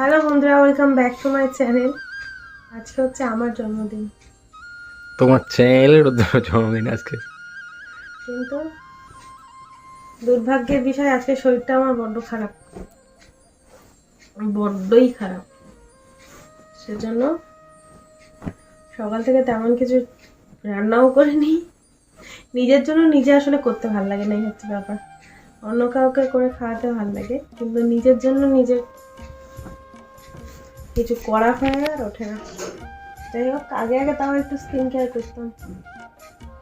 Hello বন্ধুরা welcome back to my channel আজকে হচ্ছে আমার জন্মদিন। তোমার চ্যানেলের জন্মদিন আজকে। কিন্তু দুর্ভাগ্যের বিষয় আজকে শরীরটা আমার বড্ড খারাপ। বড্ডই খারাপ। সেজন্য সকাল থেকে তেমন কিছু রান্নাও করিনি। নিজের জন্য নিজে আসলে করতে ভালো লাগে না এই হচ্ছে ব্যাপার। অন্য কাউকে করে খাওয়াতে ভালো লাগে কিন্তু নিজের জন্য নিজের কিছু করা হয় আর ওঠে না। যাই হোক আগে আগে তাও একটু স্কিন কেয়ার করতাম।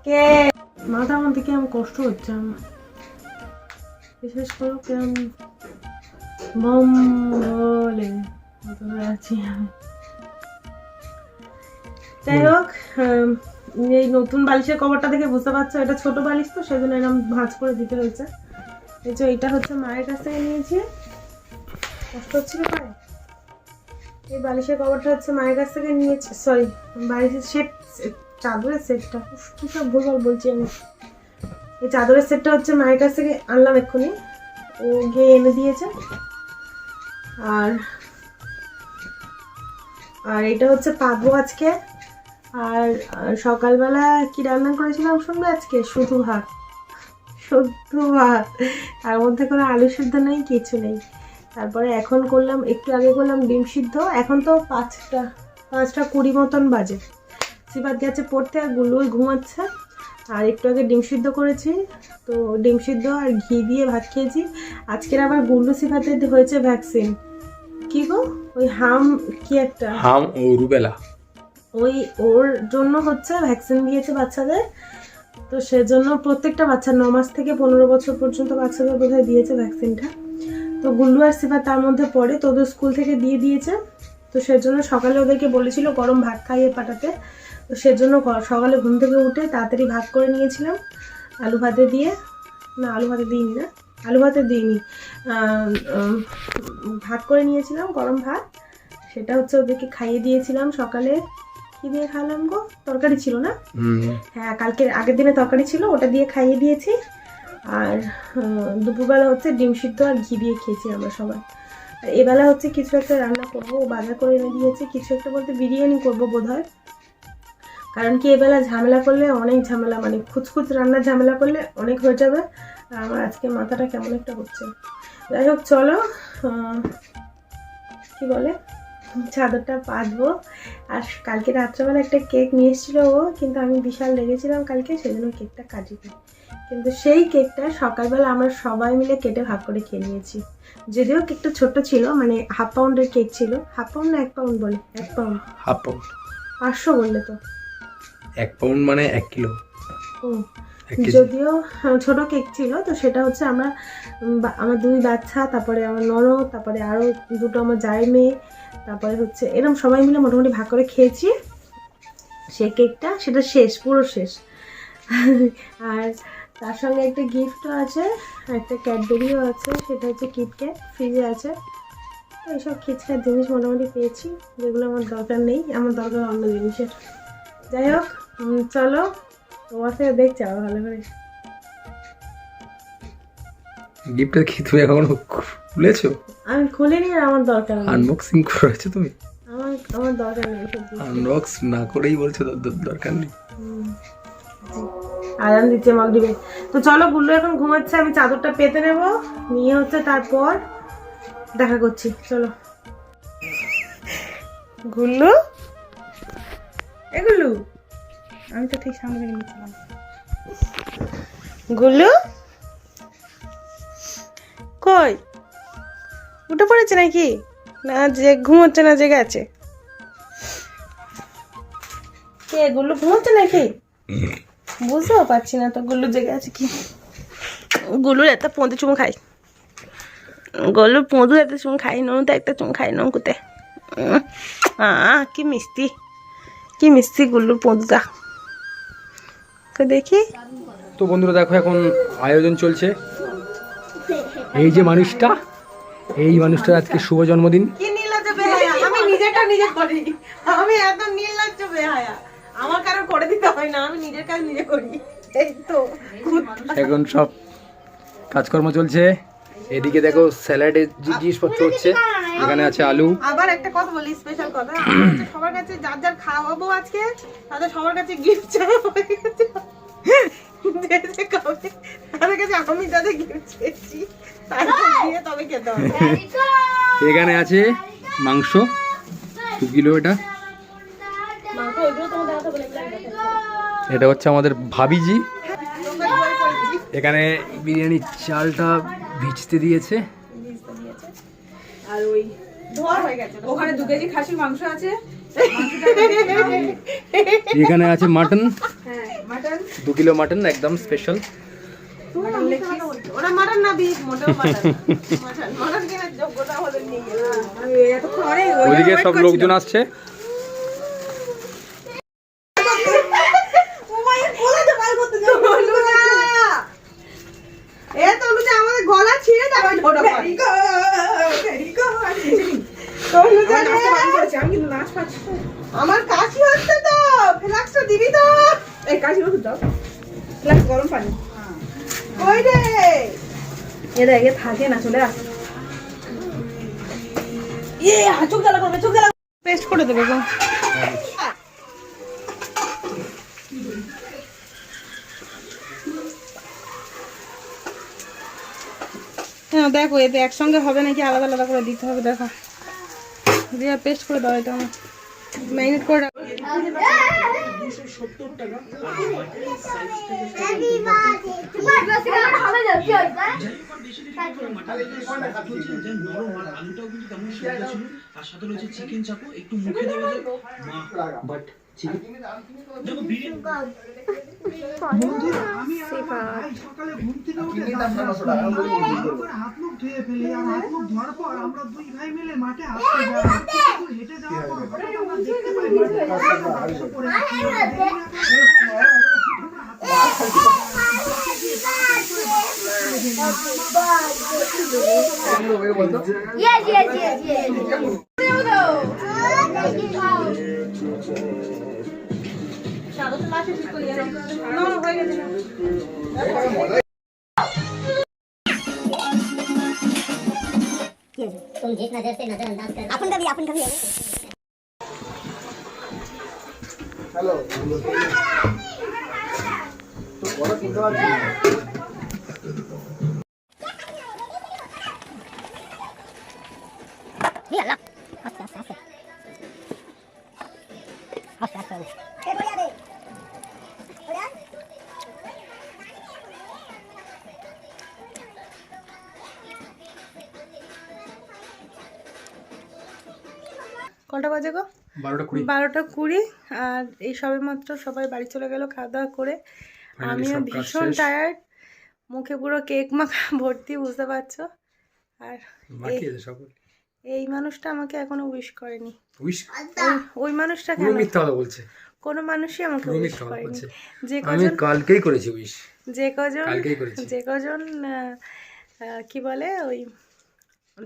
কে? মাথার মধ্যে কেমন কষ্ট হচ্ছে আমার। বিশেষ করে কেমন বম বলে আছি আমি। যাই হোক এই নতুন বালিশের কভারটা দেখে বুঝতে পারছ, এটা ছোট বালিশ তো, সেজন্য এরকম ভাঁজ করে দিতে হয়েছে। এই যে এটা হচ্ছে মায়ের কাছ থেকে নিয়েছি। কষ্ট হচ্ছিল পায়ে এই বালিশের কভারটা হচ্ছে মায়ের কাছ থেকে নিয়েছি সরি বালিশের সেট চাদরের সেটটা সব ভুলভাল বলছি আমি। এই চাদরের সেটটা হচ্ছে মায়ের কাছ থেকে আনলাম এক্ষুনি। ও গিয়ে এনে দিয়েছে। আর আর এটা হচ্ছে পাবো আজকে। আর সকালবেলা কি রান্না করেছিলাম শুনবে আজকে? শুধু ভাত। শুধু ভাত। তার মধ্যে কোনো আলু সিদ্ধ নেই, কিছু নেই। তারপরে এখন করলাম একটু আগে করলাম ডিম সিদ্ধ এখন তো পাঁচটা পাঁচটা কুড়ি মতন বাজে। সিফাত গেছে পড়তে আর গুলোই ঘুমাচ্ছে আর একটু আগে ডিম সিদ্ধ করেছি তো ডিম সিদ্ধ আর ঘি দিয়ে ভাত খেয়েছি। আজকের আবার গুল্লু সিফাতে হয়েছে ভ্যাকসিন কি গো? ওই হাম কি একটা? হাম ও রুবেলা। ওই ওর জন্য হচ্ছে ভ্যাকসিন দিয়েছে বাচ্চাদের তো সেজন্য প্রত্যেকটা বাচ্চা ন মাস থেকে পনেরো বছর পর্যন্ত বাচ্চাদের বোধহয় দিয়েছে ভ্যাকসিনটা তো গুল্লু আর সিফা তার মধ্যে পড়ে তো ওদের স্কুল থেকে দিয়ে দিয়েছে। তো সেজন্য সকালে ওদেরকে বলেছিল গরম ভাত খাইয়ে পাঠাতে। তো সেজন্য সকালে ঘুম থেকে উঠে তাড়াতাড়ি ভাত করে নিয়েছিলাম আলু ভাতে দিয়ে। না আলু ভাতে দিইনি না আলু ভাতে দিইনি। ভাত করে নিয়েছিলাম গরম ভাত। সেটা হচ্ছে ওদেরকে খাইয়ে দিয়েছিলাম সকালে। কি দিয়ে খাওয়ালাম গো? তরকারি ছিল না? হ্যাঁ কালকে আগের দিনে তরকারি ছিল ওটা দিয়ে খাইয়ে দিয়েছি। আর দুপুরবেলা হচ্ছে ডিম সিদ্ধ আর ঘি দিয়ে খেয়েছি আমরা সবাই। আর এবেলা হচ্ছে কিছু একটা রান্না করব বাজার করে এনে দিয়েছে, কিছু একটা বলতে বিরিয়ানি করব বোধ হয় কারণ কি এবেলা ঝামেলা করলে, অনেক ঝামেলা মানে খুচখুচ রান্না ঝামেলা করলে অনেক হয়ে যাবে। আর আমার আজকে মাথাটা কেমন একটা হচ্ছে। যাই হোক, চলো কি বলে, চাদরটা পাতবো। আর কালকে রাত্রেবেলা একটা কেক নিয়ে এসেছিল ও কিন্তু আমি বিশাল লেগেছিলাম কালকে সেজন্য কেকটা কাটি কিন্তু সেই কেকটা সকালবেলা আমরা সবাই মিলে কেটে ভাগ করে খেয়ে নিয়েছি। যদিও কেকটা ছোট ছিল মানে হাফ পাউন্ডের কেক ছিল। হাফ পাউন্ড না এক পাউন্ড বলে? এক পাউন্ড। Half pound. পাঁচশো বললে তো? এক পাউন্ড মানে এক কিলো। ও যদিও হ্যাঁ, ছোট কেক ছিল তো সেটা হচ্ছে আমরা আমার দুই বাচ্চা তারপরে আমার ননদ তারপরে আরও দুটো আমার জায়ের মেয়ে তারপরে হচ্ছে এরকম সবাই মিলে মোটামুটি ভাগ করে খেয়েছি। সেই কেকটা সেটা শেষ পুরো শেষ। আর তার সঙ্গে একটা গিফটও আছে একটা ক্যাডবেরিও আছে সেটা হচ্ছে কিটক্যাট ফ্রিজে আছে। তো এইসব খিচখাট জিনিস মোটামুটি পেয়েছি যেগুলো আমার দরকার নেই আমার দরকার অন্য জিনিসের। যাই হোক চলো দেখছি আরও ভালো করে। গিফটটা কি তুমি এখনও খুলেছো? আমি খুলিনি আর আমার দরকার নেই। আনবক্সিং করেছ তুমি? আমার আমার দরকার নেই আনবক্স না করেই বলছো দরকার নেই। হুম। জি। আরাম দিচ্ছে মাগরিবে তো চলো গুল্লু এখন ঘুমাচ্ছে আমি চাদরটা পেতে নেব। নিয়ে হচ্ছে তারপর দেখা করছি। চলো। গুল্লু? এ গুল্লু? আমি তো ঠিক সামনে থেকে নিচ্ছিলাম। গুল্লু কই? উঠে পড়েছে নাকি? না, যে ঘুমোচ্ছে না, জেগে আছে। কে গুল্লু ঘুমোচ্ছে নাকি? বুঝতেও পারছি না তো গুল্লু জেগে আছে কি? গুল্লুর একটা পোঁদে চুমু খাই গলুর পোঁদু একটা চুমু খাই নৌতে একটা চুমু খাই নুন নৌকুতে আ, কি মিষ্টি। কি মিষ্টি গুল্লুর পোঁদুটা। তো দেখি। তো বন্ধুরা দেখো এখন আয়োজন চলছে। এই যে মানুষটা এই মানুষটার আজকে শুভ জন্মদিন। কি নির্লজ্জ বেহায়া? আমি নিজেটা নিজে করি। আমি এত নির্লজ্জ বেহায়া। আমার কারও করে দিতে হয় না আমি নিজের কাজ নিজে করি। এই তো এখন সব কাজকর্ম চলছে। এদিকে দেখো স্যালাডের জিনিসপত্র হচ্ছে। এখানে আছে আলু। আবার একটা কথা বলি স্পেশাল কথা। সবার কাছে যার যার খাওয়াবো আজকে তাদের সবার কাছে গিফট চাওয়া হয়ে গেছে। যে যে তাদের কাছে আমি যাদের গিফট চেয়েছি। দিয়ে তবে খেতে হবে। এখানে আছে মাংস। দু কিলো এটা। এটা হচ্ছে আমাদের ভাবিজি। এখানে বিরিয়ানির চালটা ভিজতে দিয়েছে। আর ওই ধোয়া হয়ে গেছে। ওখানে দু কেজি খাসির মাংস আছে। এখানে আছে মাটন। দু কিলো মাটন একদম স্পেশাল ওইদিকে সব লোকজন আসছে। আমার কাশি হচ্ছে তো ফ্লাক্সটা দিবি তো। এই ওষুধ দাও গ্লাস গরম পানি। কই রে? এগে থাকে না চলে আসে। ইয়ে চোখ জ্বালা করবে চোখ জ্বালা পেস্ট করে দেবে গো। হ্যাঁ দেখো এতে একসঙ্গে হবে নাকি আলাদা আলাদা করে দিতে হবে দেখো। দিয়ে পেস্ট করে দাও এটা আমার। ম্যারিনেট করে রাখো। তার সাথে রয়েছে চিকেন চাপো একটু মুখে দেওয়া যায় বাট দেখো বিরিয়ানি আর মুখ Yes, yes, yes, yes. तुम जिस नजर से नजरअंदाज कर अपन का भी अपन का भी কটা বাজে গো? বারোটা কুড়ি। বারোটা কুড়ি আর এই সবে মাত্র সবাই বাড়ি চলে গেল খাওয়া দাওয়া করে আমিও ভীষণ। টায়ার্ড মুখে পুরো কেক মাখা ভর্তি বুঝতে পারছ? আর এই মানুষটা আমাকে এখনও উইশ করেনি। ওই- মানুষটা কেন? মিথ্যা কথা বলছে। কোনো মানুষই আমাকে উইশ করেনি। যে আমি কজন কালকেই করেছি উইশ যে কজন যে কজন কি বলে ওই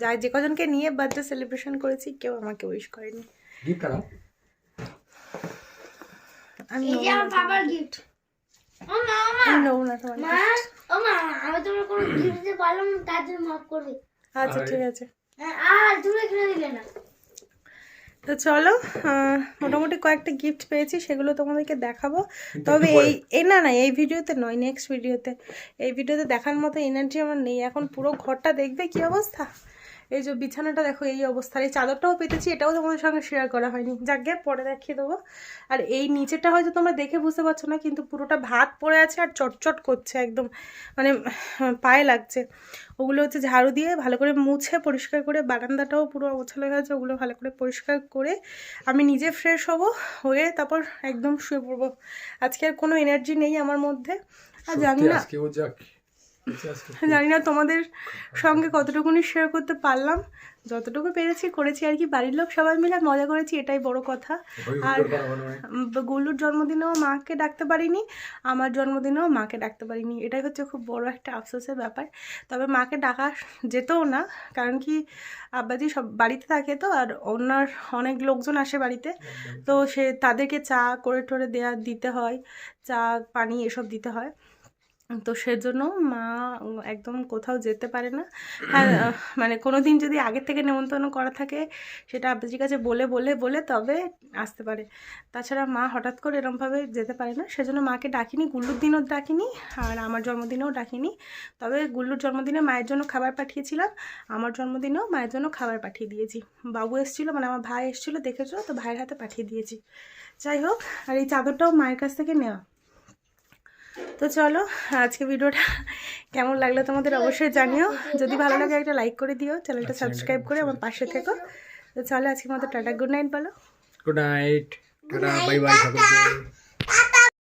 যা যে কজনকে নিয়ে বার্থডে সেলিব্রেশন করেছি কেউ আমাকে উইশ করেনি। গিফট আনাও আমি এই যে আমার না। বাবার গিফট ও মা মা। আমি নেব না তোমার মা ও মা আমি তোমার কোনো গিফট দিতে পারলাম না তার জন্য মাফ করবে। আচ্ছা ঠিক আছে। হ্যাঁ, আর তুমি কিনে দিলে না। তো চলো মোটামুটি কয়েকটা গিফট পেয়েছি সেগুলো তোমাদেরকে দেখাবো। তবে এই এই না না এই ভিডিওতে নয় নেক্সট ভিডিওতে। এই ভিডিওতে দেখার মতো এনার্জি আমার নেই এখন পুরো ঘরটা দেখবে কি অবস্থা? এই যে বিছানাটা দেখো এই অবস্থা এই চাদরটাও পেতেছি এটাও তোমাদের সঙ্গে শেয়ার করা হয়নি। যাকে পরে দেখিয়ে দেবো। আর এই নিচেটা হয়তো তোমরা দেখে বুঝতে পারছ না কিন্তু পুরোটা ভাত পড়ে আছে আর চটচট করছে একদম মানে পায়ে লাগছে। ওগুলো হচ্ছে ঝাড়ু দিয়ে ভালো করে মুছে পরিষ্কার করে বারান্দাটাও পুরো অগোছালো হয়ে আছে ওগুলো ভালো করে পরিষ্কার করে আমি নিজে ফ্রেশ হব হয়ে তারপর একদম শুয়ে পড়ব। আজকে আর কোনো এনার্জি নেই আমার মধ্যে। আর জানি না জানি না তোমাদের সঙ্গে কতটুকুনি শেয়ার করতে পারলাম। যতটুকু পেরেছি করেছি আর কি বাড়ির লোক সবাই মিলে মজা করেছি এটাই বড় কথা। আর গুল্লুর জন্মদিনেও মাকে ডাকতে পারিনি আমার জন্মদিনেও মাকে ডাকতে পারিনি। এটাই হচ্ছে খুব বড় একটা আফসোসের ব্যাপার। তবে মাকে ডাকা যেতেও না কারণ কি আব্বাজি সব বাড়িতে থাকে তো আর ওনার অনেক লোকজন আসে বাড়িতে। তো সে তাদেরকে চা করে টোরে দেওয়া দিতে হয় চা পানি এসব দিতে হয়। তো সেজন্য মা একদম কোথাও যেতে পারে না। হ্যাঁ মানে কোনো দিন যদি আগের থেকে নেমন্তন্ন করা থাকে, সেটা আব্বাজির কাছে বলে বলে বলে তবে আসতে পারে। তাছাড়া মা হঠাৎ করে এরমভাবে যেতে পারে না, সেজন্য মাকে ডাকিনি, গুল্লুর দিনও ডাকিনি আর আমার জন্মদিনেও ডাকিনি। তবে গুল্লুর জন্মদিনে মায়ের জন্য খাবার পাঠিয়েছিলাম, আমার জন্মদিনেও মায়ের জন্য খাবার পাঠিয়ে দিয়েছি। বাবু এসেছিল মানে আমার ভাই এসেছিল, দেখেছ? তো ভাইয়ের হাতে পাঠিয়ে দিয়েছি। যাই হোক, আর এই চাদরটাও মায়ের কাছ থেকে নেওয়া। তো চলো আজকে ভিডিওটা কেমন লাগল তোমাদের অবশ্যই জানিও। যদি ভালো লাগে একটা লাইক করে দিও চ্যানেলটা সাবস্ক্রাইব করে আমার পাশে থেকো। তো চলো আজকে মতো টাটা গুড নাইট বলো। Good night tata bye bye